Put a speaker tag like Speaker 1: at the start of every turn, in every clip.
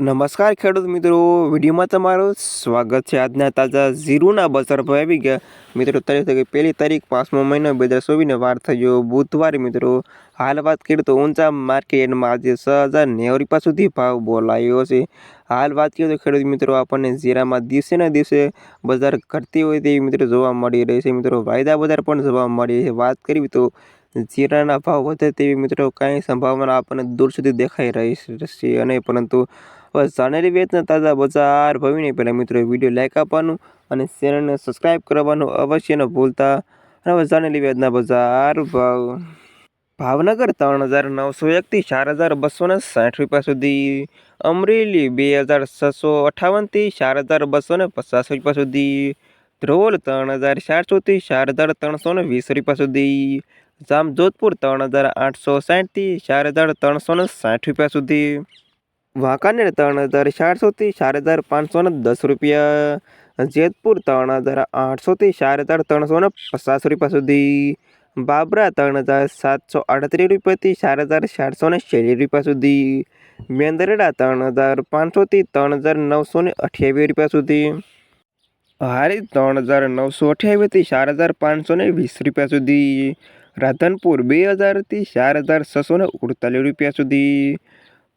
Speaker 1: નમસ્કાર ખેડૂત મિત્રો, વિડીયોમાં તમારું સ્વાગત છે. આજના તાજા ઝીરોના બજાર ભાવ આવી ગયા. મિત્રો, તારીખ થઈ ગઈ પહેલી તારીખ, પાંચમો મહિનો બે હજાર ચોવીસને વાર થયો. બુધવારે મિત્રો, હાલ વાત કરીએ તો ઊંચા માર્કેટમાં આજે છ હજાર નેવું રૂપિયા સુધી ભાવ બોલાયો છે. હાલ વાત કરીએ તો ખેડૂત મિત્રો, આપણને જીરામાં દિવસે ને દિવસે બજાર ઘટતી હોય તેવી મિત્રો જોવા મળી રહી છે. મિત્રો, વાયદા બજાર પણ જોવા મળી છે. વાત કરવી તો જીરાના ભાવ વધે તેવી મિત્રો કાંઈ સંભાવના આપણને દૂર સુધી દેખાઈ રહી છે. અને પરંતુ બસ જાણેલી વેચના તાજા બજાર ભવીને પહેલાં મિત્રો વીડિયો લાઇક આપવાનું અને ચેનલને સબસ્ક્રાઈબ કરવાનું અવશ્ય ન ભૂલતા. અને હવે જાણેલી વેચના બજાર ભાવ. ભાવનગર ત્રણ હજાર નવસો એકથી ચાર હજાર બસો ને સાઠ રૂપિયા સુધી. અમરેલી બે હજાર છસો અઠાવનથી ચાર હજાર બસો ને પચાસ રૂપિયા સુધી. ધ્રોલ ત્રણ હજાર ચારસોથી ચાર હજાર ત્રણસો ને વીસ રૂપિયા સુધી. જામજોધપુર ત્રણ હજાર આઠસો સાઠથી ચાર હજાર ત્રણસો ને સાઠ રૂપિયા સુધી. વાંકાનેર ત્રણ હજાર ચારસોથી ચાર હજાર પાંચસો ને દસ રૂપિયા. જેતપુર ત્રણ હજાર આઠસોથી ચાર હજાર ત્રણસો ને પચાસ રૂપિયા સુધી. બાબરા ત્રણ હજાર સાતસો આડત્રીસ રૂપિયાથી ચાર હજાર ચારસો ને છેલ્લી રૂપિયા સુધી. મેંદરડા ત્રણ હજાર પાંચસોથી ત્રણ હજાર નવસો ને અઠ્યાવીસ રૂપિયા સુધી. હારી ત્રણ હજાર નવસો અઠ્યાવીસથી ચાર હજાર પાંચસો ને વીસ રૂપિયા સુધી. રાધનપુર બે હજારથી ચાર હજાર છસો ને ઉડતાલીસ રૂપિયા સુધી.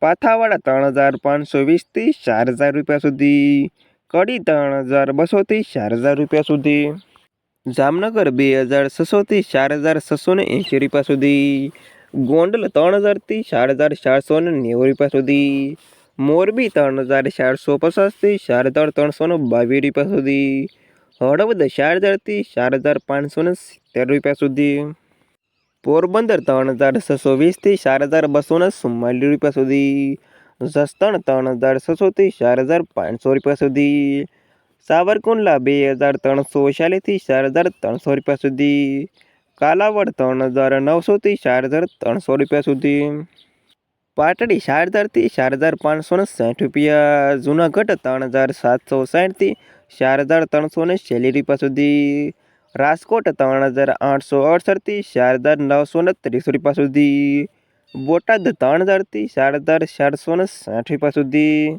Speaker 1: પાથાવાડા ત્રણ હજાર પાંચસો વીસથી ચાર હજાર રૂપિયા સુધી. કડી ત્રણ હજાર બસોથી ચાર હજાર રૂપિયા સુધી. જામનગર બે હજાર છસોથી ચાર હજાર છસો ને એંશી રૂપિયા સુધી. ગોંડલ ત્રણ હજારથી ચાર હજાર ચારસો ને નેવું રૂપિયા સુધી. મોરબી ત્રણ હજાર ચારસો પચાસથી ચાર હજાર ત્રણસો ને બાવીસ રૂપિયા સુધી. હળવદ ચાર હજારથી ચાર હજાર પાંચસો ને સિત્તેર રૂપિયા સુધી. પોરબંદર ત્રણ હજાર છસો વીસથી ચાર હજાર બસોને ચુમ્માલીસ રૂપિયા સુધી, જસદણ ત્રણ હજાર છસોથી ચાર હજાર પાંચસો રૂપિયા સુધી, સાવરકુંડલા બે હજાર ત્રણસો ચાલીસથી ચાર હજાર ત્રણસો રૂપિયા સુધી, કાલાવડ ત્રણ હજાર નવસોથી ચાર હજાર ત્રણસો રૂપિયા સુધી, પાટડી ચાર હજારથી ચાર હજાર પાંચસો ને સાઠ રૂપિયા, જૂનાગઢ ત્રણ હજાર સાતસો સાઠથી ચાર હજાર ત્રણસો ને રૂપિયા સુધી રાજકોટ ત્રણ હજાર આઠસો અડસઠથી ચાર હજાર નવસો ને ત્રીસ રૂપિયા સુધી. બોટાદ ત્રણ હજારથી ચાર હજાર ચારસો ને સાઠ રૂપિયા સુધી.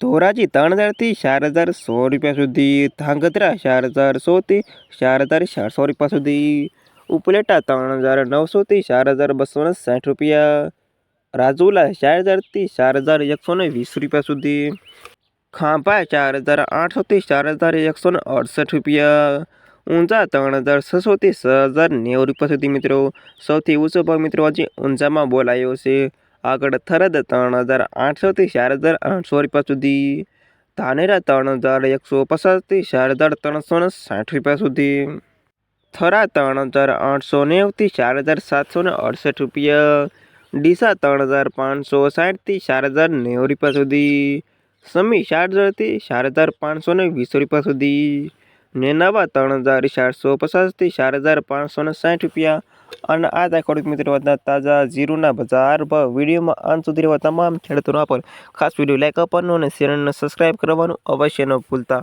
Speaker 1: ધોરાજી ત્રણ હજારથી ચાર હજાર સો રૂપિયા સુધી. ધાંગધ્રા ચાર હજાર સોથી ચાર હજાર ચારસો રૂપિયા સુધી. ઉપલેટા ત્રણ હજાર નવસોથી ચાર હજાર બસો ને સાઠ રૂપિયા. રાજુલા ચાર હજારથી ચાર હજાર એકસો ને વીસ રૂપિયા સુધી. ખાંભા ચાર હજાર આઠસોથી ચાર હજાર એકસો ને અડસઠ રૂપિયા. ઊંઝા ત્રણ હજાર છસોથી છ હજાર નેવું રૂપિયા સુધી મિત્રો. સૌથી ઊંચો ભાવ મિત્રો આજે ઊંઝામાં બોલાયો છે. આગળ થરદ ત્રણ હજાર આઠસોથી ચાર હજાર આઠસો રૂપિયા સુધી. ધાનેરા ત્રણ હજાર એકસો પચાસથી ચાર હજાર ત્રણસો ને સાઠ રૂપિયા સુધી. થરા ત્રણ હજાર આઠસો નેવથી ચાર હજાર સાતસો ને અડસઠ રૂપિયા. ડીસા ત્રણ હજાર પાંચસો સાઠથી ચાર હજાર નેવું રૂપિયા સુધી. સમી, ચાર હજારથી ચાર હજાર પાંચસો ને વીસ રૂપિયા સુધી. ને નવા ત્રણ હજાર ચારસો પચાસથી ચાર હજાર પાંચસો ને સાઠ રૂપિયા. અને આ હતા ખેડૂત મિત્રો તાજા જીરુના બજાર ભાવ વિડીયોમાં અંત સુધી તમામ ખેડૂતોનો પર ખાસ વીડિયો લાઈક આપવાનું અને ચેનલને સબસ્ક્રાઈબ કરવાનું અવશ્ય ન ભૂલતા.